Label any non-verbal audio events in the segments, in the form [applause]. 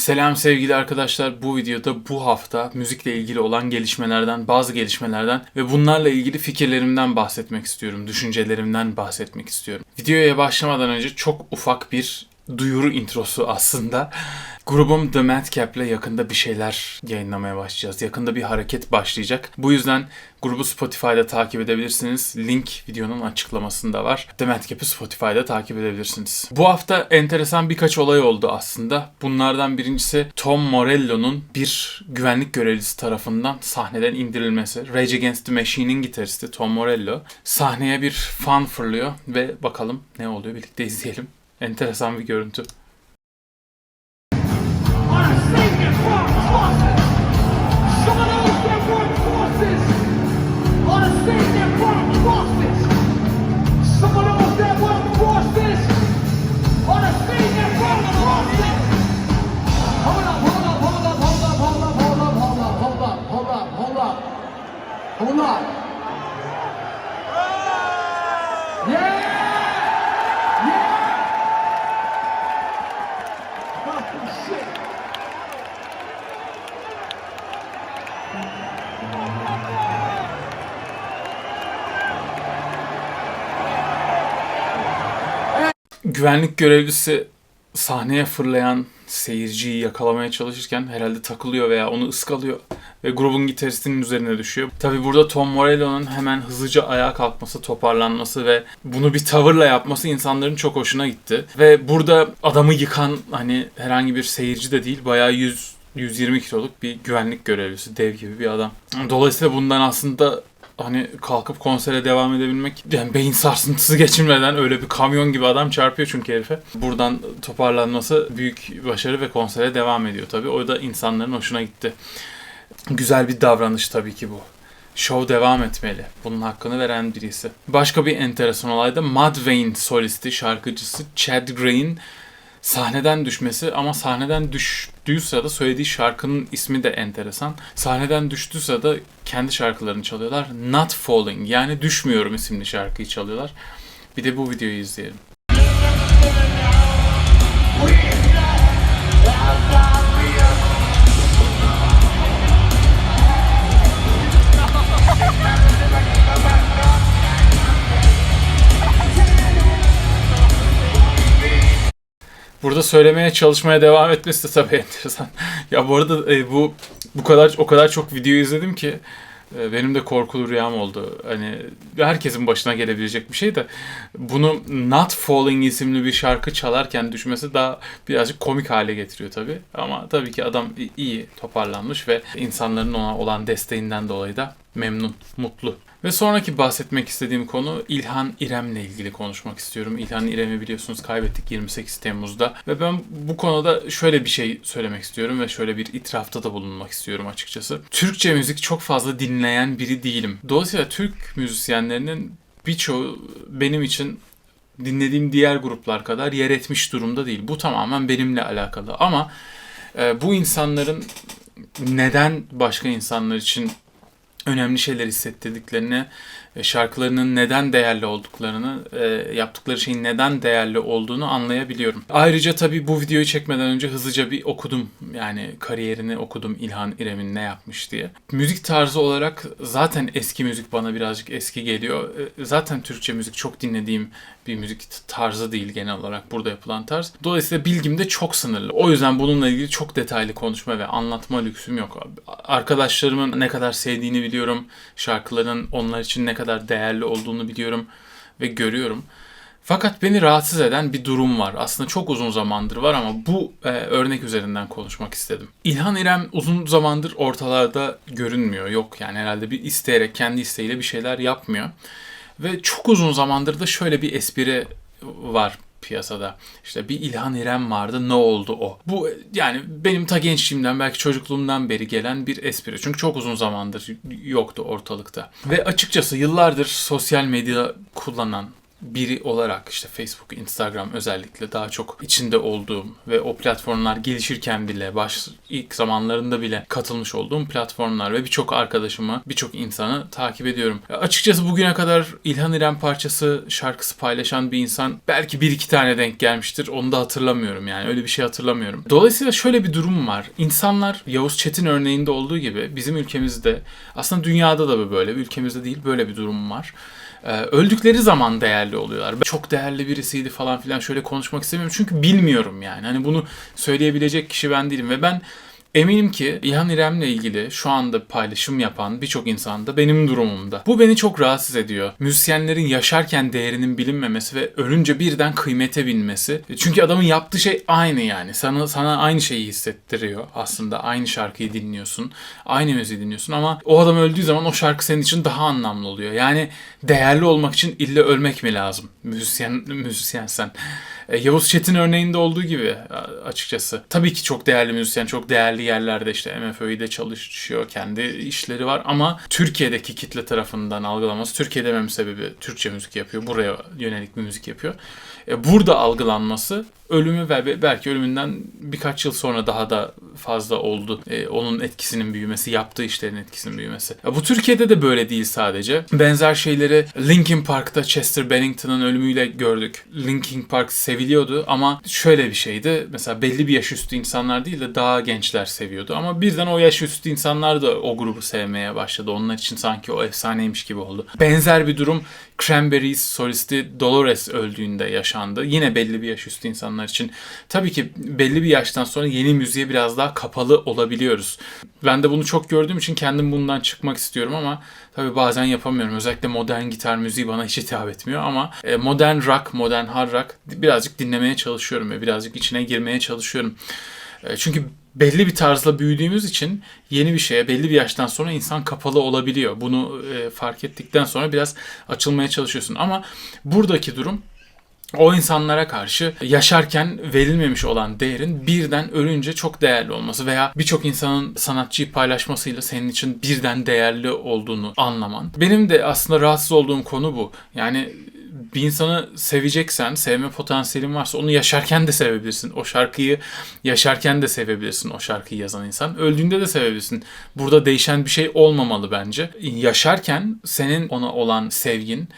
Selam sevgili arkadaşlar. Bu videoda bu hafta müzikle ilgili olan gelişmelerden, bazı gelişmelerden ve bunlarla ilgili fikirlerimden bahsetmek istiyorum. Düşüncelerimden bahsetmek istiyorum. Videoya başlamadan önce çok ufak bir duyuru introsu aslında. Grubum The Madcap'le yakında bir şeyler yayınlamaya başlayacağız. Yakında bir hareket başlayacak. Bu yüzden grubu Spotify'da takip edebilirsiniz. Link videonun açıklamasında var. The Madcap'i Spotify'da takip edebilirsiniz. Bu hafta enteresan birkaç olay oldu aslında. Bunlardan birincisi Tom Morello'nun bir güvenlik görevlisi tarafından sahneden indirilmesi. Rage Against the Machine'in gitaristi Tom Morello sahneye bir fan fırlıyor ve bakalım ne oluyor birlikte izleyelim. Enteresan bir görüntü. Güvenlik görevlisi sahneye fırlayan seyirciyi yakalamaya çalışırken herhalde takılıyor veya onu ıskalıyor ve grubun gitaristinin üzerine düşüyor. Tabi burada Tom Morello'nun hemen hızlıca ayağa kalkması, toparlanması ve bunu bir tavırla yapması insanların çok hoşuna gitti. Ve burada adamı yıkan hani herhangi bir seyirci de değil, bayağı 100 120 kiloluk bir güvenlik görevlisi, dev gibi bir adam. Dolayısıyla bundan aslında hani kalkıp konsere devam edebilmek yani beyin sarsıntısı geçirmeden öyle bir kamyon gibi adam çarpıyor çünkü herife. Buradan toparlanması büyük başarı ve konsere devam ediyor tabii. O da insanların hoşuna gitti. Güzel bir davranış tabii ki bu. Show devam etmeli. Bunun hakkını veren birisi. Başka bir enteresan olay da Mudvayne solisti, şarkıcısı Chad Gray'in sahneden düşmesi ama sahneden düştüğü sırada söylediği şarkının ismi de enteresan. Sahneden düştüğü sırada kendi şarkılarını çalıyorlar. Not Falling yani Düşmüyorum isimli şarkıyı çalıyorlar. Bir de bu videoyu izleyelim. Burada söylemeye çalışmaya devam etmesi de tabii [laughs] enteresan. ya bu arada e, bu bu kadar o kadar çok video izledim ki e, benim de korkulu rüyam oldu. Hani herkesin başına gelebilecek bir şey de bunu Not Falling isimli bir şarkı çalarken düşmesi daha birazcık komik hale getiriyor tabii. Ama tabii ki adam iyi toparlanmış ve insanların ona olan desteğinden dolayı da memnun, mutlu. Ve sonraki bahsetmek istediğim konu İlhan İrem'le ilgili konuşmak istiyorum. İlhan İrem'i biliyorsunuz kaybettik 28 Temmuz'da. Ve ben bu konuda şöyle bir şey söylemek istiyorum ve şöyle bir itirafta da bulunmak istiyorum açıkçası. Türkçe müzik çok fazla dinleyen biri değilim. Dolayısıyla Türk müzisyenlerinin birçoğu benim için dinlediğim diğer gruplar kadar yer etmiş durumda değil. Bu tamamen benimle alakalı. Ama e, bu insanların neden başka insanlar için önemli şeyler hissettirdiklerini, e, şarkılarının neden değerli olduklarını, e, yaptıkları şeyin neden değerli olduğunu anlayabiliyorum. Ayrıca tabii bu videoyu çekmeden önce hızlıca bir okudum. Yani kariyerini okudum İlhan İrem'in ne yapmış diye. Müzik tarzı olarak zaten eski müzik bana birazcık eski geliyor. E, Zaten Türkçe müzik çok dinlediğim bir müzik tarzı değil genel olarak burada yapılan tarz. Dolayısıyla bilgim de çok sınırlı. O yüzden bununla ilgili çok detaylı konuşma ve anlatma lüksüm yok. Arkadaşlarımın ne kadar sevdiğini biliyorum. Şarkıların onlar için ne kadar değerli olduğunu biliyorum ve görüyorum. Fakat beni rahatsız eden bir durum var. Aslında çok uzun zamandır var ama bu e, örnek üzerinden konuşmak istedim. İlhan İrem uzun zamandır ortalarda görünmüyor. Yok yani herhalde bir isteyerek, kendi isteğiyle bir şeyler yapmıyor. Ve çok uzun zamandır da şöyle bir espri var piyasada. İşte bir İlhan İrem vardı ne oldu o? Bu yani benim ta gençliğimden belki çocukluğumdan beri gelen bir espri. Çünkü çok uzun zamandır yoktu ortalıkta. Ve açıkçası yıllardır sosyal medya kullanan biri olarak işte Facebook, Instagram özellikle daha çok içinde olduğum ve o platformlar gelişirken bile baş ilk zamanlarında bile katılmış olduğum platformlar ve birçok arkadaşımı, birçok insanı takip ediyorum. Açıkçası bugüne kadar İlhan İrem parçası, şarkısı paylaşan bir insan belki bir iki tane denk gelmiştir. Onu da hatırlamıyorum yani öyle bir şey hatırlamıyorum. Dolayısıyla şöyle bir durum var. İnsanlar Yavuz Çetin örneğinde olduğu gibi bizim ülkemizde aslında dünyada da böyle ülkemizde değil böyle bir durum var. Ee, öldükleri zaman değerli oluyorlar. Ben çok değerli birisiydi falan filan şöyle konuşmak istemiyorum çünkü bilmiyorum yani. Hani bunu söyleyebilecek kişi ben değilim ve ben Eminim ki İlhan İrem'le ilgili şu anda paylaşım yapan birçok insan da benim durumumda. Bu beni çok rahatsız ediyor. Müzisyenlerin yaşarken değerinin bilinmemesi ve ölünce birden kıymete binmesi. Çünkü adamın yaptığı şey aynı yani. Sana sana aynı şeyi hissettiriyor aslında. Aynı şarkıyı dinliyorsun. Aynı müziği dinliyorsun ama o adam öldüğü zaman o şarkı senin için daha anlamlı oluyor. Yani değerli olmak için ille ölmek mi lazım? Müzisyen müzisyensen. E, Yavuz Çetin örneğinde olduğu gibi a- açıkçası. Tabii ki çok değerli müzisyen, çok değerli yerlerde işte MFÖ'de çalışıyor, kendi işleri var ama Türkiye'deki kitle tarafından algılanması, Türkiye dememin sebebi Türkçe müzik yapıyor, buraya yönelik bir müzik yapıyor. E, burada algılanması ölümü ve belki ölümünden birkaç yıl sonra daha da fazla oldu. E, onun etkisinin büyümesi, yaptığı işlerin etkisinin büyümesi. Ya bu Türkiye'de de böyle değil sadece. Benzer şeyleri Linkin Park'ta Chester Bennington'ın ölümüyle gördük. Linkin Park seviliyordu ama şöyle bir şeydi. Mesela belli bir yaş üstü insanlar değil de daha gençler seviyordu. Ama birden o yaş üstü insanlar da o grubu sevmeye başladı. Onlar için sanki o efsaneymiş gibi oldu. Benzer bir durum Cranberries solisti Dolores öldüğünde yaşandı. Yine belli bir yaş üstü insanlar için. Tabii ki belli bir yaştan sonra yeni müziğe biraz daha kapalı olabiliyoruz. Ben de bunu çok gördüğüm için kendim bundan çıkmak istiyorum ama tabii bazen yapamıyorum. Özellikle modern gitar müziği bana hiç hitap etmiyor ama e, modern rock, modern hard rock birazcık dinlemeye çalışıyorum ve birazcık içine girmeye çalışıyorum. E, Çünkü belli bir tarzla büyüdüğümüz için yeni bir şeye belli bir yaştan sonra insan kapalı olabiliyor. Bunu e, fark ettikten sonra biraz açılmaya çalışıyorsun. Ama buradaki durum o insanlara karşı yaşarken verilmemiş olan değerin birden ölünce çok değerli olması veya birçok insanın sanatçıyı paylaşmasıyla senin için birden değerli olduğunu anlaman. Benim de aslında rahatsız olduğum konu bu. Yani bir insanı seveceksen, sevme potansiyelin varsa onu yaşarken de sevebilirsin. O şarkıyı yaşarken de sevebilirsin o şarkıyı yazan insan. Öldüğünde de sevebilirsin. Burada değişen bir şey olmamalı bence. Yaşarken senin ona olan sevgin,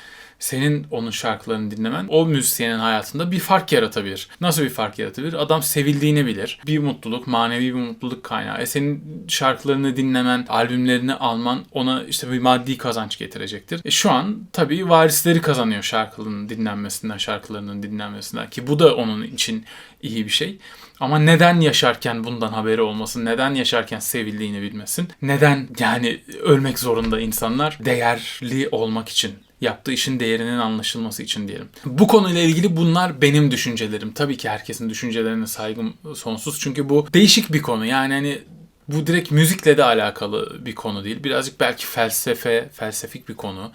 senin onun şarkılarını dinlemen o müzisyenin hayatında bir fark yaratabilir. Nasıl bir fark yaratabilir? Adam sevildiğini bilir. Bir mutluluk, manevi bir mutluluk kaynağı. E senin şarkılarını dinlemen, albümlerini alman ona işte bir maddi kazanç getirecektir. E şu an tabii varisleri kazanıyor şarkılarının dinlenmesinden, şarkılarının dinlenmesinden ki bu da onun için iyi bir şey. Ama neden yaşarken bundan haberi olmasın? Neden yaşarken sevildiğini bilmesin? Neden yani ölmek zorunda insanlar değerli olmak için yaptığı işin değerinin anlaşılması için diyelim. Bu konuyla ilgili bunlar benim düşüncelerim. Tabii ki herkesin düşüncelerine saygım sonsuz. Çünkü bu değişik bir konu. Yani hani bu direkt müzikle de alakalı bir konu değil. Birazcık belki felsefe, felsefik bir konu.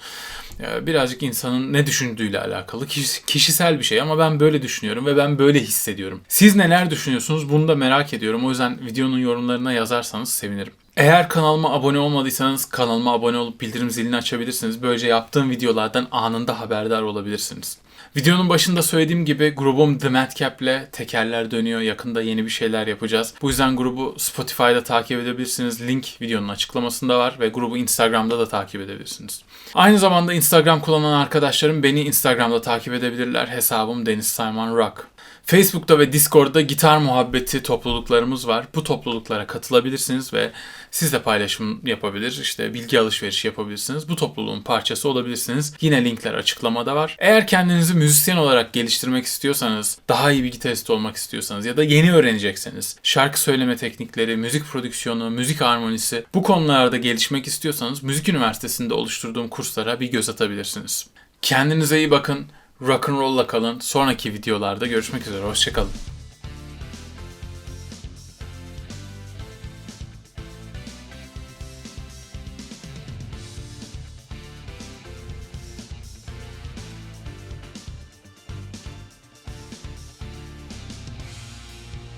Ee, Birazcık insanın ne düşündüğüyle alakalı Kişi- kişisel bir şey ama ben böyle düşünüyorum ve ben böyle hissediyorum. Siz neler düşünüyorsunuz bunu da merak ediyorum. O yüzden videonun yorumlarına yazarsanız sevinirim. Eğer kanalıma abone olmadıysanız kanalıma abone olup bildirim zilini açabilirsiniz. Böylece yaptığım videolardan anında haberdar olabilirsiniz. Videonun başında söylediğim gibi grubum The Madcap'le tekerler dönüyor. Yakında yeni bir şeyler yapacağız. Bu yüzden grubu Spotify'da takip edebilirsiniz. Link videonun açıklamasında var ve grubu Instagram'da da takip edebilirsiniz. Aynı zamanda Instagram kullanan arkadaşlarım beni Instagram'da takip edebilirler. Hesabım Deniz Sayman Rock. Facebook'ta ve Discord'da gitar muhabbeti topluluklarımız var. Bu topluluklara katılabilirsiniz ve siz de paylaşım yapabilir, işte bilgi alışverişi yapabilirsiniz. Bu topluluğun parçası olabilirsiniz. Yine linkler açıklamada var. Eğer kendinizi müzisyen olarak geliştirmek istiyorsanız, daha iyi bir gitarist olmak istiyorsanız ya da yeni öğrenecekseniz, şarkı söyleme teknikleri, müzik prodüksiyonu, müzik harmonisi bu konularda gelişmek istiyorsanız Müzik Üniversitesi'nde oluşturduğum kurslara bir göz atabilirsiniz. Kendinize iyi bakın. Rock'n'roll'la kalın. Sonraki videolarda görüşmek üzere. Hoşçakalın.